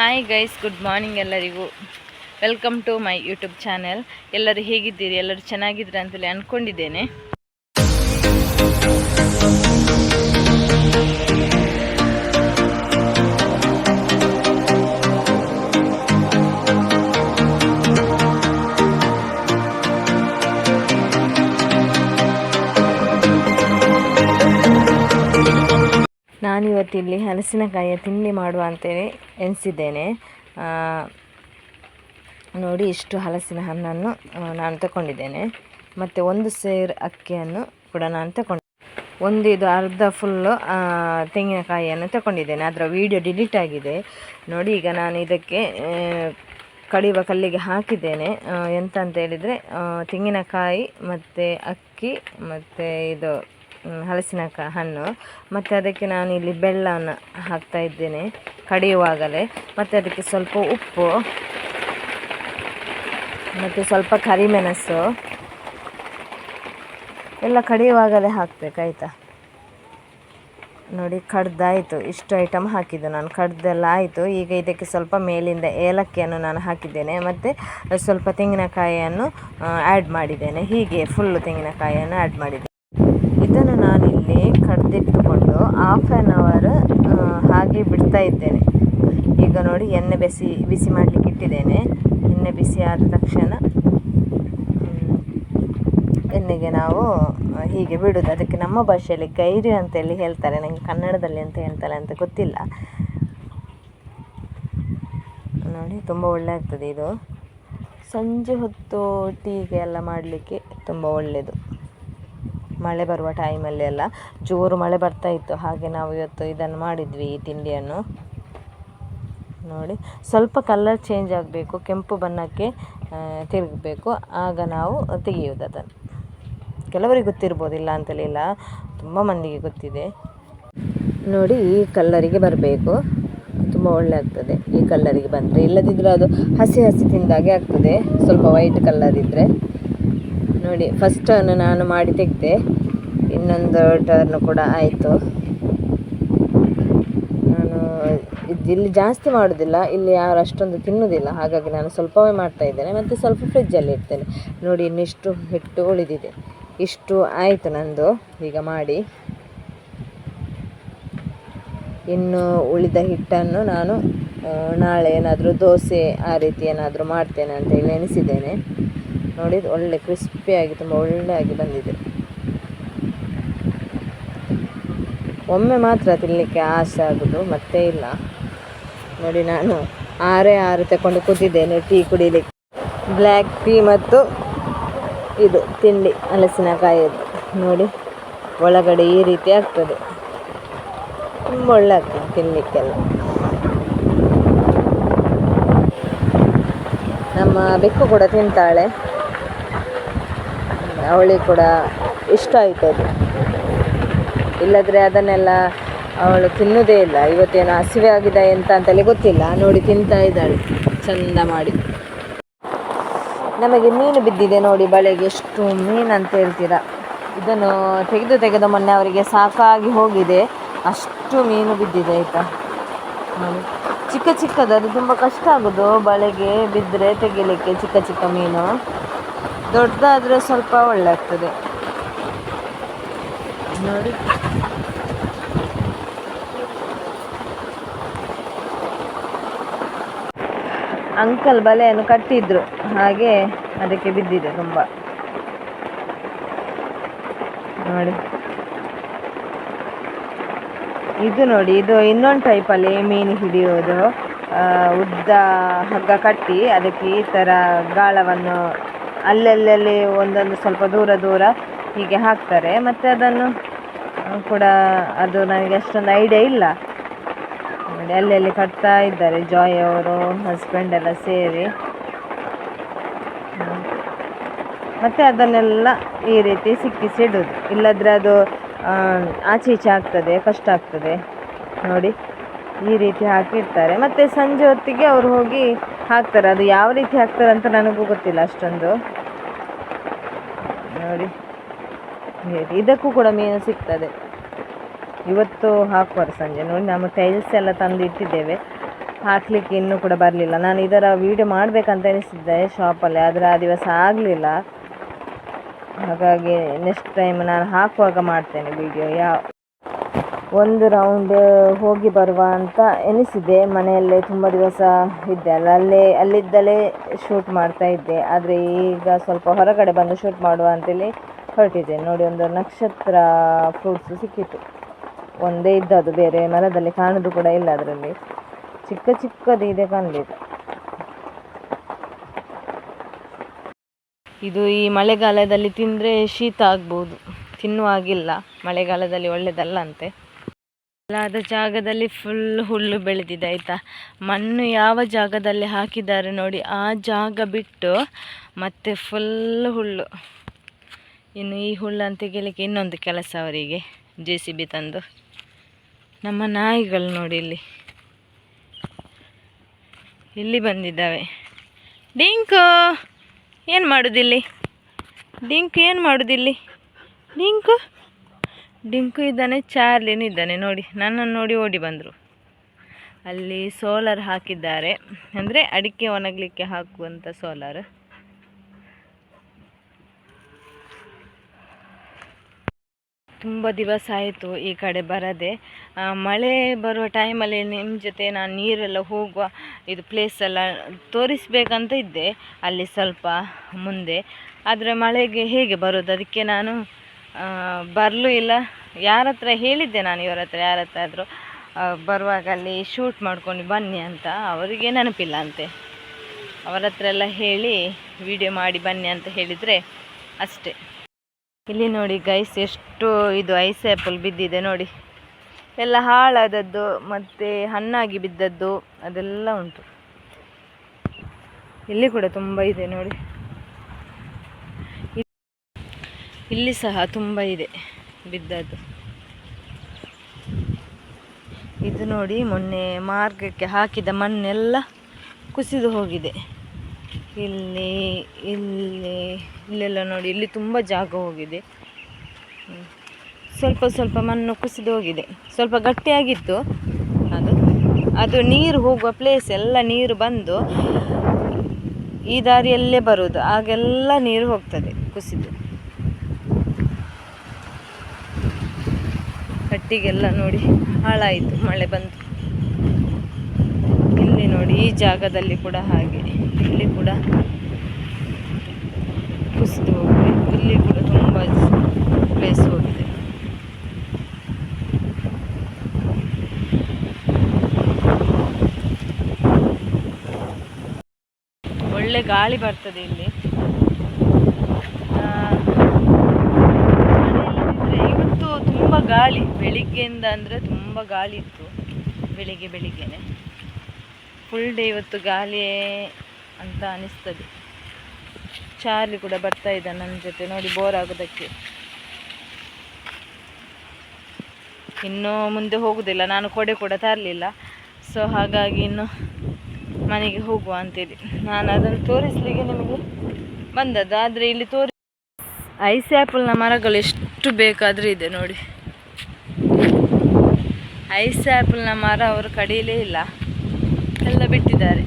Hi guys good morning ಎಲ್ಲರಿಗೂ. Welcome to my YouTube channel ಎಲ್ಲರೂ ಹೇಗಿದ್ದೀರಿ? ಎಲ್ಲರೂ ಚೆನ್ನಾಗಿದ್ದೀರಾ ಅಂತೇಳಿ ಅಂದ್ಕೊಂಡಿದ್ದೇನೆ ನಾನಿವತ್ತಿಲ್ಲಿ ಹಲಸಿನಕಾಯಿಯ ತಿಂಡಿ ಮಾಡುವ ಅಂತೇಳಿ ಎನಿಸಿದ್ದೇನೆ. ನೋಡಿ ಇಷ್ಟು ಹಲಸಿನ ಹಣ್ಣನ್ನು ನಾನು ತಗೊಂಡಿದ್ದೇನೆ. ಮತ್ತು ಒಂದು ಸೇರು ಅಕ್ಕಿಯನ್ನು ಕೂಡ ನಾನು ತಗೊಂಡು, ಒಂದು ಇದು ಅರ್ಧ ಫುಲ್ಲು ತೆಂಗಿನಕಾಯಿಯನ್ನು ತಗೊಂಡಿದ್ದೇನೆ. ಅದರ ವಿಡಿಯೋ ಡಿಲೀಟ್ ಆಗಿದೆ. ನೋಡಿ ಈಗ ನಾನು ಇದಕ್ಕೆ ಕಡಿಯುವ ಕಲ್ಲಿಗೆ ಹಾಕಿದ್ದೇನೆ. ಎಂತ ಅಂತ ಹೇಳಿದರೆ ತೆಂಗಿನಕಾಯಿ ಮತ್ತು ಅಕ್ಕಿ ಮತ್ತು ಇದು ಹಲಸಿನ ಕ ಹಣ್ಣು. ಮತ್ತು ಅದಕ್ಕೆ ನಾನು ಇಲ್ಲಿ ಬೆಲ್ಲವನ್ನು ಹಾಕ್ತಾ ಇದ್ದೇನೆ, ಕಡಿಯುವಾಗಲೇ. ಮತ್ತು ಅದಕ್ಕೆ ಸ್ವಲ್ಪ ಉಪ್ಪು, ಮತ್ತು ಸ್ವಲ್ಪ ಕರಿಮೆಣಸು. ಎಲ್ಲ ಕಡಿಯುವಾಗಲೇ ಹಾಕಬೇಕಾಯ್ತಾ ನೋಡಿ, ಕಡ್ದಾಯಿತು. ಇಷ್ಟು ಐಟಮ್ ಹಾಕಿದ್ದು ನಾನು. ಕಡ್ದೆಲ್ಲ ಆಯಿತು. ಈಗ ಇದಕ್ಕೆ ಸ್ವಲ್ಪ ಮೇಲಿಂದ ಏಲಕ್ಕಿಯನ್ನು ನಾನು ಹಾಕಿದ್ದೇನೆ. ಮತ್ತು ಸ್ವಲ್ಪ ತೆಂಗಿನಕಾಯಿಯನ್ನು ಆ್ಯಡ್ ಮಾಡಿದ್ದೇನೆ. ಹೀಗೆ ಫುಲ್ಲು ತೆಂಗಿನಕಾಯಿಯನ್ನು ಆ್ಯಡ್ ಮಾಡಿದ್ದೇನೆ. ಕಡ್ದಿಟ್ಟುಕೊಂಡು ಹಾಫ್ ಆ್ಯನ್ ಅವರ್ ಹಾಗೆ ಬಿಡ್ತಾ ಇದ್ದೇನೆ. ಈಗ ನೋಡಿ ಎಣ್ಣೆ ಬಿಸಿ ಬಿಸಿ ಮಾಡಲಿಕ್ಕೆ ಇಟ್ಟಿದ್ದೇನೆ. ಎಣ್ಣೆ ಬಿಸಿ ಆದ ತಕ್ಷಣ ಎಣ್ಣೆಗೆ ನಾವು ಹೀಗೆ ಬಿಡೋದು. ಅದಕ್ಕೆ ನಮ್ಮ ಭಾಷೆಯಲ್ಲಿ ಗೈರು ಅಂತೇಳಿ ಹೇಳ್ತಾರೆ. ನನಗೆ ಕನ್ನಡದಲ್ಲಿ ಅಂತ ಹೇಳ್ತಾರೆ ಅಂತ ಗೊತ್ತಿಲ್ಲ. ನೋಡಿ, ತುಂಬ ಒಳ್ಳೆ ಆಗ್ತದೆ ಇದು. ಸಂಜೆ ಹೊತ್ತು ಟೀಗೆ ಎಲ್ಲ ಮಾಡಲಿಕ್ಕೆ ತುಂಬ ಒಳ್ಳೆಯದು ಮಳೆ ಬರುವ ಟೈಮಲ್ಲಿ ಎಲ್ಲ ಜೋರು ಮಳೆ ಬರ್ತಾ ಇತ್ತು. ಹಾಗೆ ನಾವು ಇವತ್ತು ಇದನ್ನು ಮಾಡಿದ್ವಿ, ಈ ತಿಂಡಿಯನ್ನು. ನೋಡಿ, ಸ್ವಲ್ಪ ಕಲರ್ ಚೇಂಜ್ ಆಗಬೇಕು, ಕೆಂಪು ಬಣ್ಣಕ್ಕೆ ತಿರುಗಬೇಕು. ಆಗ ನಾವು ತೆಗೆಯುವುದು ಅದನ್ನು ಕೆಲವರಿಗೆ ಗೊತ್ತಿರ್ಬೋದು, ಇಲ್ಲ ಅಂತಲಿಲ್ಲ ತುಂಬ ಮಂದಿಗೆ ಗೊತ್ತಿದೆ. ನೋಡಿ, ಈ ಕಲ್ಲರಿಗೆ ಬರಬೇಕು. ತುಂಬ ಒಳ್ಳೆ ಆಗ್ತದೆ ಈ ಕಲ್ಲರಿಗೆ ಬಂದರೆ. ಇಲ್ಲದಿದ್ದರೆ ಅದು ಹಸಿ ಹಸಿ ತಿಂದಾಗೆ ಆಗ್ತದೆ. ಸ್ವಲ್ಪ ವೈಟ್ ಕಲ್ಲರ್ ಇದ್ದರೆ ನೋಡಿ ಫಸ್ಟನ್ನು ನಾನು ಮಾಡಿ ತೆಗೆದೆ. ಇನ್ನೊಂದು ಟರ್ನ್ ಕೂಡ ಆಯಿತು. ನಾನು ಇಲ್ಲಿ ಜಾಸ್ತಿ ಮಾಡೋದಿಲ್ಲ, ಇಲ್ಲಿ ಯಾರು ಅಷ್ಟೊಂದು ತಿನ್ನೋದಿಲ್ಲ. ಹಾಗಾಗಿ ನಾನು ಸ್ವಲ್ಪವೇ ಮಾಡ್ತಾ ಇದ್ದೇನೆ, ಮತ್ತು ಸ್ವಲ್ಪ ಫ್ರಿಜ್ಜಲ್ಲಿ ಇಡ್ತೇನೆ. ನೋಡಿ, ಇನ್ನಿಷ್ಟು ಹಿಟ್ಟು ಉಳಿದಿದೆ. ಇಷ್ಟು ಆಯಿತು ನಂದು, ಈಗ ಮಾಡಿ. ಇನ್ನು ಉಳಿದ ಹಿಟ್ಟನ್ನು ನಾನು ನಾಳೆ ಏನಾದರೂ ದೋಸೆ ಆ ರೀತಿ ಏನಾದರೂ ಮಾಡ್ತೇನೆ ಅಂತ ಹೇಳಿ ಎನಿಸಿದ್ದೇನೆ ನೋಡಿ ಒಳ್ಳೆ ಕ್ರಿಸ್ಪಿಯಾಗಿ ತುಂಬ ಒಳ್ಳೆಯಾಗಿ ಬಂದಿದೆ. ಒಮ್ಮೆ ಮಾತ್ರ ತಿನ್ನಲಿಕ್ಕೆ ಆಸೆ ಆಗೋದು, ಮತ್ತೆ ಇಲ್ಲ. ನೋಡಿ ನಾನು ಆರೇ ಆರು ತಗೊಂಡು ಕೂತಿದ್ದೇನೆ ಟೀ ಕುಡಿಲಿಕ್ಕೆ. ಬ್ಲ್ಯಾಕ್ ಟೀ ಮತ್ತು ಇದು ತಿಂಡಿ, ಹಲಸಿನಕಾಯಿಯದ್ದು. ನೋಡಿ, ಒಳಗಡೆ ಈ ರೀತಿ ಆಗ್ತದೆ. ತುಂಬ ಒಳ್ಳೆ ಆಗ್ತದೆ ತಿನ್ನಲಿಕ್ಕೆಲ್ಲ ನಮ್ಮ ಬೆಕ್ಕು ಕೂಡ ತಿಂತಾಳೆ. ಅವಳಿಗೆ ಕೂಡ ಇಷ್ಟ ಆಯಿತು ಅದು ಇಲ್ಲದ್ರೆ ಅದನ್ನೆಲ್ಲ ಅವಳು ತಿನ್ನೋದೇ ಇಲ್ಲ. ಇವತ್ತೇನು ಹಸಿವೆ ಆಗಿದೆ ಎಂತ ಅಂತಲೇ ಗೊತ್ತಿಲ್ಲ. ನೋಡಿ ತಿಂತಾ ಇದ್ದಾಳೆ. ಚಂದ ಮಾಡಿ. ನಮಗೆ ಮೀನು ಬಿದ್ದಿದೆ ನೋಡಿ ಬಳೆಗೆ. ಎಷ್ಟು ಮೀನು ಅಂತ ಹೇಳ್ತೀರಾ? ಇದನ್ನು ತೆಗೆದು ತೆಗೆದು ಮೊನ್ನೆ ಅವರಿಗೆ ಸಾಕಾಗಿ ಹೋಗಿದೆ. ಅಷ್ಟು ಮೀನು ಬಿದ್ದಿದೆ ಆಯಿತಾ? ಚಿಕ್ಕ ಚಿಕ್ಕದು, ಅದು ತುಂಬ ಕಷ್ಟ ಆಗೋದು. ಬಳೆಗೆ ಬಿದ್ದರೆ ತೆಗಿಲಿಕ್ಕೆ ಚಿಕ್ಕ ಚಿಕ್ಕ ಮೀನು. ದೊಡ್ಡದಾದರೆ ಸ್ವಲ್ಪ ಒಳ್ಳೆ ಆಗ್ತದೆ. ನೋಡಿ. ಅಂಕಲ್ ಬಲೆಯನ್ನು ಕಟ್ಟಿದ್ರು. ಹಾಗೆ ಅದಕ್ಕೆ ಬಿದ್ದಿದೆ ತುಂಬ. ನೋಡಿ. ಇದು ನೋಡಿ, ಇದು ಇನ್ನೊಂದು ಟೈಪಲ್ಲಿ ಮೀನು ಹಿಡಿಯೋದು ಉದ್ದ ಹಗ್ಗ ಕಟ್ಟಿ ಅದಕ್ಕೆ ಈ ಥರ ಗಾಳವನ್ನು ಅಲ್ಲಲ್ಲಲ್ಲಿ ಒಂದೊಂದು ಸ್ವಲ್ಪ ದೂರ ದೂರ ಹೀಗೆ ಹಾಕ್ತಾರೆ. ಮತ್ತು ಅದನ್ನು ಕೂಡ ಅದು ನನಗೆ ಅಷ್ಟೊಂದು ಐಡಿಯಾ ಇಲ್ಲ. ನೋಡಿ ಅಲ್ಲಲ್ಲಿ ಕಟ್ತಾ ಇದ್ದಾರೆ ಜಾಯ್ ಅವರು ಹಸ್ಬೆಂಡ್ ಎಲ್ಲ ಸೇರಿ. ಮತ್ತು ಅದನ್ನೆಲ್ಲ ಈ ರೀತಿ ಸಿಕ್ಕಿಸಿ ಇಡೋದು. ಇಲ್ಲದ್ರೆ ಅದು ಆಚೆ ಈಚೆ ಆಗ್ತದೆ, ಕಷ್ಟ ಆಗ್ತದೆ. ನೋಡಿ, ಈ ರೀತಿ ಹಾಕಿರ್ತಾರೆ ಮತ್ತು ಸಂಜೆ ಹೊತ್ತಿಗೆ ಅವರು ಹೋಗಿ ಹಾಕ್ತಾರೆ. ಅದು ಯಾವ ರೀತಿ ಹಾಕ್ತಾರೆ ಅಂತ ನನಗೂ ಗೊತ್ತಿಲ್ಲ ಅಷ್ಟೊಂದು. ನೋಡಿ. ಇದಕ್ಕೂ ಕೂಡ ಮೀನು ಸಿಗ್ತದೆ. ಇವತ್ತು ಹಾಕುವರು ಸಂಜೆ. ನೋಡಿ ನಮ್ಮ ಟೈಲ್ಸ್ ಎಲ್ಲ ತಂದು ಇಟ್ಟಿದ್ದೇವೆ ಹಾಕಲಿಕ್ಕೆ ಇನ್ನೂ ಕೂಡ ಬರಲಿಲ್ಲ. ನಾನು ಇದರ ವೀಡಿಯೋ ಮಾಡಬೇಕಂತ ಅನಿಸಿದ್ದೆ ಶಾಪಲ್ಲಿ ಆದರೆ ಆ ದಿವಸ ಆಗಲಿಲ್ಲ. ಹಾಗಾಗಿ ನೆಕ್ಸ್ಟ್ ಟೈಮ್ ನಾನು ಹಾಕುವಾಗ ಮಾಡ್ತೇನೆ ವೀಡಿಯೋ ಯಾವ ಒಂದು ರೌಂಡ್ ಹೋಗಿ ಬರುವ ಅಂತ ಎನಿಸಿದೆ ಮನೆಯಲ್ಲೇ ತುಂಬ ದಿವಸ ಇದ್ದೆ. ಅಲ್ಲ, ಅಲ್ಲೇ, ಅಲ್ಲಿದ್ದಲೇ ಶೂಟ್ ಮಾಡ್ತಾ ಇದ್ದೆ. ಆದರೆ ಈಗ ಸ್ವಲ್ಪ ಹೊರಗಡೆ ಬಂದು ಶೂಟ್ ಮಾಡುವ ಅಂತೇಳಿ ಹೊರಟಿದ್ದೆ ನೋಡಿ, ಒಂದು ನಕ್ಷತ್ರ ಫ್ರೂಟ್ಸ್ ಸಿಕ್ಕಿತ್ತು ಒಂದೇ ಇದ್ದದ್ದು, ಬೇರೆ ಮರದಲ್ಲಿ ಕಾಣೋದು ಕೂಡ ಇಲ್ಲ ಅದರಲ್ಲಿ. ಚಿಕ್ಕ ಚಿಕ್ಕದು ಇದೆ ಕಾಣಬೇಕು ಇದು ಈ ಮಳೆಗಾಲದಲ್ಲಿ ತಿಂದರೆ ಶೀತ ಆಗ್ಬೋದು. ತಿನ್ನುವಾಗಿಲ್ಲ ಮಳೆಗಾಲದಲ್ಲಿ ಒಳ್ಳೆಯದಲ್ಲ ಅಂತೆ ಜಾಗದಲ್ಲಿ ಫುಲ್ ಹುಲ್ಲು ಬೆಳೆದಿದೆ, ಆಯಿತಾ? ಮಣ್ಣು ಯಾವ ಜಾಗದಲ್ಲಿ ಹಾಕಿದ್ದಾರೆ ನೋಡಿ, ಆ ಜಾಗ ಬಿಟ್ಟು ಮತ್ತೆ ಫುಲ್ ಹುಲ್ಲು. ಇನ್ನು ಈ ಹುಲ್ಲನ್ನು ತೆಗಿಲಿಕ್ಕೆ ಇನ್ನೊಂದು ಕೆಲಸ ಅವರಿಗೆ ಜೆ ಸಿ ಬಿ ತಂದು. ನಮ್ಮ ನಾಯಿಗಳು ನೋಡಿ ಇಲ್ಲಿ. ಇಲ್ಲಿ ಬಂದಿದ್ದಾವೆ. ಡಿಂಕು, ಏನು ಮಾಡೋದಿಲ್ಲಿ? ಡಿಂಕು, ಏನು ಮಾಡೋದಿಲ್ಲಿ? ಡಿಂಕು? ಡಿಂಕು ಇದ್ದಾನೆ, ಚಾರ್ಲಿನೂ ಇದ್ದಾನೆ, ನೋಡಿ. ನನ್ನನ್ನು ನೋಡಿ ಓಡಿ ಬಂದರು. ಅಲ್ಲಿ ಸೋಲಾರ್ ಹಾಕಿದ್ದಾರೆ. ಅಂದರೆ ಅಡಿಕೆ ಒಣಗಲಿಕ್ಕೆ ಹಾಕುವಂಥ ಸೋಲಾರ್. ತುಂಬ ದಿವಸ ಆಯಿತು ಈ ಕಡೆ ಬರದೆ. ಮಳೆ ಬರುವ ಟೈಮಲ್ಲಿ ನಿಮ್ಮ ಜೊತೆ ನಾನು ನೀರೆಲ್ಲ ಹೋಗುವ ಇದು ಪ್ಲೇಸ್ ಎಲ್ಲ ತೋರಿಸ್ಬೇಕಂತ ಇದ್ದೆ, ಅಲ್ಲಿ ಸ್ವಲ್ಪ ಮುಂದೆ. ಆದರೆ ಮಳೆಗೆ ಹೇಗೆ ಬರೋದು? ಅದಕ್ಕೆ ನಾನು ಬರಲೂ ಇಲ್ಲ. ಯಾರ ಹತ್ರ ಹೇಳಿದ್ದೆ ನಾನು ಇವರ ಹತ್ರ ಯಾರ ಹತ್ರ ಆದರೂ ಬರುವಾಗ ಅಲ್ಲಿ ಶೂಟ್ ಮಾಡ್ಕೊಂಡು ಬನ್ನಿ ಅಂತ. ಅವರಿಗೆ ನೆನಪಿಲ್ಲ ಅಂತೆ. ಅವರ ಹತ್ರ ಎಲ್ಲ ಹೇಳಿ ವಿಡಿಯೋ ಮಾಡಿ ಬನ್ನಿ ಅಂತ ಹೇಳಿದರೆ ಅಷ್ಟೇ. ಇಲ್ಲಿ ನೋಡಿ ಗೈಸ್ ಎಷ್ಟು ಇದು ಐಸ್ ಆ್ಯಪಲ್ ಬಿದ್ದಿದೆ ನೋಡಿ. ಎಲ್ಲ ಹಾಳಾದದ್ದು ಮತ್ತು ಹಣ್ಣಾಗಿ ಬಿದ್ದದ್ದು, ಅದೆಲ್ಲ ಉಂಟು. ಇಲ್ಲಿ ಕೂಡ ತುಂಬ ಇದೆ ನೋಡಿ. ಇಲ್ಲಿ ಸಹ ತುಂಬ ಇದೆ ಬಿದ್ದದ್ದು. ಇದು ನೋಡಿ ಮೊನ್ನೆ ಮಾರ್ಗಕ್ಕೆ ಹಾಕಿದ ಮಣ್ಣೆಲ್ಲ ಕುಸಿದು ಹೋಗಿದೆ. ಇಲ್ಲಿ ಇಲ್ಲಿ, ಇಲ್ಲೆಲ್ಲ ನೋಡಿ, ಇಲ್ಲಿ ತುಂಬ ಜಾಗ ಹೋಗಿದೆ. ಸ್ವಲ್ಪ ಸ್ವಲ್ಪ ಮಣ್ಣು ಕುಸಿದು ಹೋಗಿದೆ. ಸ್ವಲ್ಪ ಗಟ್ಟಿಯಾಗಿತ್ತು ಅದು. ಅದು ನೀರು ಹೋಗುವ ಪ್ಲೇಸ್ ಎಲ್ಲ ನೀರು ಬಂದು ಈ ದಾರಿಯಲ್ಲೇ ಬರುವುದು. ಆಗೆಲ್ಲ ನೀರು ಹೋಗ್ತದೆ ಕುಸಿದು. ಕಟ್ಟಿಗೆಲ್ಲ ನೋಡಿ ಹಾಳಾಯಿತು, ಮಳೆ ಬಂದು ಇಲ್ಲಿ ನೋಡಿ, ಈ ಜಾಗದಲ್ಲಿ ಕೂಡ ಹಾಗೆ. ಇಲ್ಲಿ ಕೂಡ ಕುಸಿದು ಹೋಗಿದೆ. ಇಲ್ಲಿ ಕೂಡ ತುಂಬ ಪ್ಲೇಸ್ ಹೋಗಿದೆ. ಒಳ್ಳೆ ಗಾಳಿ ಬರ್ತದೆ ಇಲ್ಲಿ. ಇವತ್ತು ತುಂಬ ಗಾಳಿ. ಬೆಳಿಗ್ಗೆಯಿಂದ ಅಂದರೆ ತುಂಬ ಗಾಳಿ ಇತ್ತು. ಬೆಳಿಗ್ಗೆ, ಬೆಳಿಗ್ಗೆನೆ. ಫುಲ್ ಡೇ ಇವತ್ತು ಗಾಳಿಯೇ ಅಂತ ಅನಿಸ್ತದೆ. ಚಾರ್ಲಿ ಕೂಡ ಬರ್ತಾ ಇದ್ದ ನನ್ನ ಜೊತೆ ನೋಡಿ ಬೋರ್ ಆಗೋದಕ್ಕೆ. ಇನ್ನೂ ಮುಂದೆ ಹೋಗುದಿಲ್ಲ, ನಾನು ಕೊಡೆ ಕೂಡ ತರಲಿಲ್ಲ. ಸೊ ಹಾಗಾಗಿ ಇನ್ನು ಮನೆಗೆ ಹೋಗುವ ಅಂತೇಳಿ ನಾನು ಅದನ್ನು ತೋರಿಸ್ಲಿಕ್ಕೆ ನಿಮಗೆ ಬಂದದ್ದು, ಆದರೆ ಇಲ್ಲಿ ತೋರಿ ಐಸ್ ಆ್ಯಪಲ್ನ ಮರಗಳು ಎಷ್ಟು ಬೇಕಾದರೂ ಇದೆ ನೋಡಿ. ಐಸ್ ಆ್ಯಪಲ್ನ ಮರ ಅವರು ಕಡಿಯಲೇ ಇಲ್ಲ. ಎಲ್ಲ ಬಿಟ್ಟಿದ್ದಾರೆ.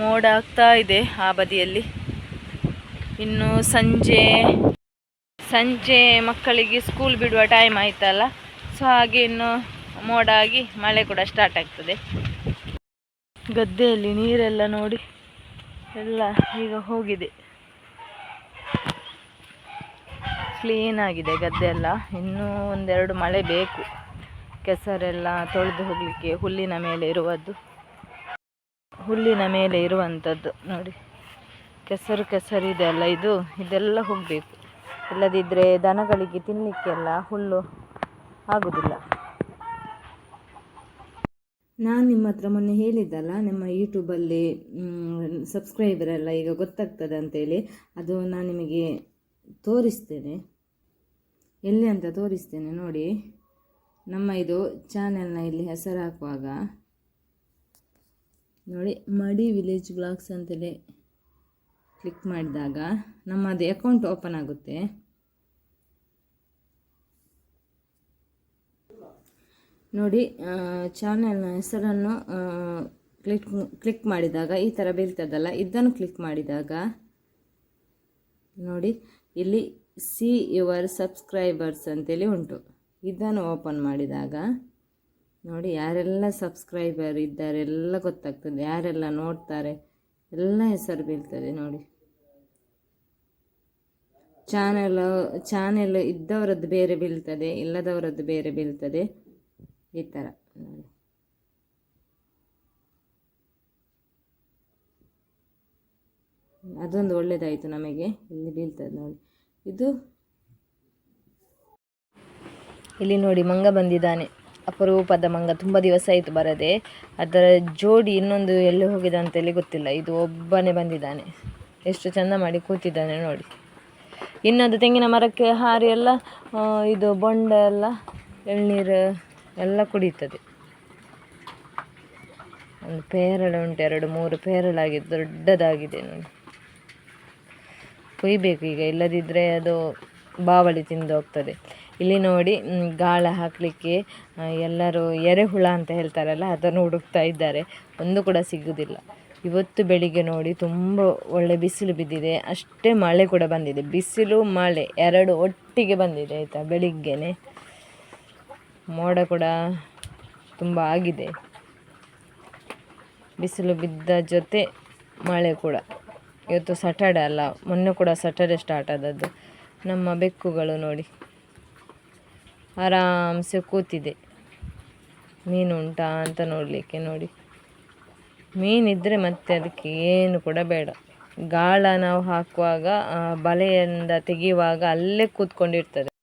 ಮೋಡ ಆಗ್ತಾ ಇದೆ ಆ ಬದಿಯಲ್ಲಿ. ಇನ್ನು ಸಂಜೆ ಸಂಜೆ ಮಕ್ಕಳಿಗೆ ಸ್ಕೂಲ್ ಬಿಡುವ ಟೈಮ್ ಆಯ್ತಲ್ಲ ಸೊ ಹಾಗೆ ಇನ್ನು ಮೋಡ ಆಗಿ ಮಳೆ ಕೂಡ ಸ್ಟಾರ್ಟ್ ಆಗ್ತದೆ. ಗದ್ದೆಯಲ್ಲಿ ನೀರೆಲ್ಲ ನೋಡಿ ಎಲ್ಲ ಈಗ ಹೋಗಿದೆ. ಕ್ಲೀನ್ ಆಗಿದೆ ಗದ್ದೆ ಎಲ್ಲ ಇನ್ನೂ ಒಂದೆರಡು ಮಳೆ ಬೇಕು. ಕೆಸರೆಲ್ಲ ತೊಳೆದು ಹೋಗಲಿಕ್ಕೆ ಹುಲ್ಲಿನ ಮೇಲೆ ಇರುವುದು ಹುಲ್ಲಿನ ಮೇಲೆ ಇರುವಂಥದ್ದು ನೋಡಿ. ಕೆಸರು ಕೆಸರಿದೆ ಅಲ್ಲ ಇದು? ಇದೆಲ್ಲ ಹೋಗಬೇಕು. ಇಲ್ಲದಿದ್ದರೆ ದನಗಳಿಗೆ ತಿನ್ನಲಿಕ್ಕೆಲ್ಲ ಹುಲ್ಲು ಆಗೋದಿಲ್ಲ. ನಾನು ನಿಮ್ಮ ಹತ್ರ ಮೊನ್ನೆ ಹೇಳಿದ್ದಲ್ಲ, ನಿಮ್ಮ ಯೂಟ್ಯೂಬಲ್ಲಿ ಸಬ್ಸ್ಕ್ರೈಬರ್ ಎಲ್ಲ ಈಗ ಗೊತ್ತಾಗ್ತದೆ ಅಂತೇಳಿ. ಅದು ನಾನು ನಿಮಗೆ ತೋರಿಸ್ತೇನೆ. ಎಲ್ಲಿ ಅಂತ ತೋರಿಸ್ತೇನೆ ನೋಡಿ. ನಮ್ಮ ಇದು ಚಾನೆಲ್ನ ಇಲ್ಲಿ ಹೆಸರು ಹಾಕುವಾಗ ನೋಡಿ, ಮಡಿ ವಿಲೇಜ್ ಬ್ಲಾಗ್ಸ್ ಅಂತೇಳಿ ಕ್ಲಿಕ್ ಮಾಡಿದಾಗ ನಮ್ಮದು ಅಕೌಂಟ್ ಓಪನ್ ಆಗುತ್ತೆ. ನೋಡಿ ಚಾನೆಲ್ನ ಹೆಸರನ್ನು ಕ್ಲಿಕ್ ಕ್ಲಿಕ್ ಮಾಡಿದಾಗ ಈ ಥರ ಬೀಳ್ತದಲ್ಲ, ಇದನ್ನು ಕ್ಲಿಕ್ ಮಾಡಿದಾಗ ನೋಡಿ, ಇಲ್ಲಿ ಸಿ ಯುವರ್ ಸಬ್ಸ್ಕ್ರೈಬರ್ಸ್ ಅಂತೇಳಿ ಉಂಟು. ಇದನ್ನು ಓಪನ್ ಮಾಡಿದಾಗ ನೋಡಿ, ಯಾರೆಲ್ಲ ಸಬ್ಸ್ಕ್ರೈಬರ್ ಇದ್ದಾರೆ, ಎಲ್ಲ ಗೊತ್ತಾಗ್ತದೆ. ಯಾರೆಲ್ಲ ನೋಡ್ತಾರೆ, ಎಲ್ಲ ಹೆಸರು ಬೀಳ್ತದೆ ನೋಡಿ. ಚಾನೆಲ್ ಚಾನೆಲ್ ಇದ್ದವರದ್ದು ಬೇರೆ ಬೀಳ್ತದೆ, ಇಲ್ಲದವರದ್ದು ಬೇರೆ ಬೀಳ್ತದೆ. ಈ ಥರ ನೋಡಿ. ಅದೊಂದು ಒಳ್ಳೆಯದಾಯಿತು ನಮಗೆ. ಇಲ್ಲಿ ಬೀಳ್ತದೆ ನೋಡಿ. ಇದು ಇಲ್ಲಿ ನೋಡಿ, ಮಂಗ ಬಂದಿದ್ದಾನೆ. ಅಪರೂಪದ ಮಂಗ ತುಂಬ ದಿವಸ ಆಯಿತು ಬರದೆ, ಅದರ ಜೋಡಿ ಇನ್ನೊಂದು ಎಲ್ಲಿ ಹೋಗಿದೆ ಅಂತೇಳಿ ಗೊತ್ತಿಲ್ಲ. ಇದು ಒಬ್ಬನೇ ಬಂದಿದ್ದಾನೆ. ಎಷ್ಟು ಚಂದ ಮಾಡಿ ಕೂತಿದ್ದಾನೆ ನೋಡಿ. ಇನ್ನೊಂದು ತೆಂಗಿನ ಮರಕ್ಕೆ ಹಾರಿ ಎಲ್ಲ ಇದು ಬೊಂಡ ಎಲ್ಲ, ಎಳ್ನೀರು ಎಲ್ಲ ಕುಡಿಯುತ್ತದೆ. ಒಂದು ಪೇರಳ ಉಂಟು, ಎರಡು, ಮೂರು ಪೇರಳಾಗಿದೆ ದೊಡ್ಡದಾಗಿದೆ ನೋಡಿ. ಕುಯ್ಬೇಕು ಈಗ ಇಲ್ಲದಿದ್ದರೆ ಅದು ಬಾವಳಿ ತಿಂದು ಹೋಗ್ತದೆ. ಇಲ್ಲಿ ನೋಡಿ ಗಾಳ ಹಾಕಲಿಕ್ಕೆ ಎಲ್ಲರೂ ಎರೆಹುಳ ಅಂತ ಹೇಳ್ತಾರಲ್ಲ, ಅದನ್ನು ಹುಡುಕ್ತಾ ಇದ್ದಾರೆ. ಒಂದು ಕೂಡ ಸಿಗುವುದಿಲ್ಲ ಇವತ್ತು ಬೆಳಿಗ್ಗೆ ನೋಡಿ ತುಂಬ ಒಳ್ಳೆ ಬಿಸಿಲು ಬಿದ್ದಿದೆ. ಅಷ್ಟೇ ಮಳೆ ಕೂಡ ಬಂದಿದೆ. ಬಿಸಿಲು, ಮಳೆ ಎರಡು ಒಟ್ಟಿಗೆ ಬಂದಿದೆ, ಆಯಿತಾ? ಬೆಳಿಗ್ಗೆನೆ. ಮೋಡ ಕೂಡ ತುಂಬ ಆಗಿದೆ. ಬಿಸಿಲು ಬಿದ್ದ ಜೊತೆ ಮಳೆ ಕೂಡ. ಇವತ್ತು ಸಟರ್ಡೆ ಅಲ್ಲ, ಮೊನ್ನೆ ಕೂಡ ಸಟರ್ಡೆ ಸ್ಟಾರ್ಟ್ ಆದದ್ದು. ನಮ್ಮ ಬೆಕ್ಕುಗಳು ನೋಡಿ. ಆರಾಮ್ಸೆ ಕೂತಿದೆ. ಮೀನು ಉಂಟಾ ಅಂತ ನೋಡಲಿಕ್ಕೆ ನೋಡಿ. ಮೀನಿದ್ದರೆ ಮತ್ತೆ ಅದಕ್ಕೆ ಏನು ಕೂಡ ಬೇಡ. ಗಾಳ ನಾವು ಹಾಕುವಾಗ ಬಲೆಯಿಂದ ತೆಗೆಯುವಾಗ ಅಲ್ಲೇ ಕೂತ್ಕೊಂಡಿರ್ತದೆ.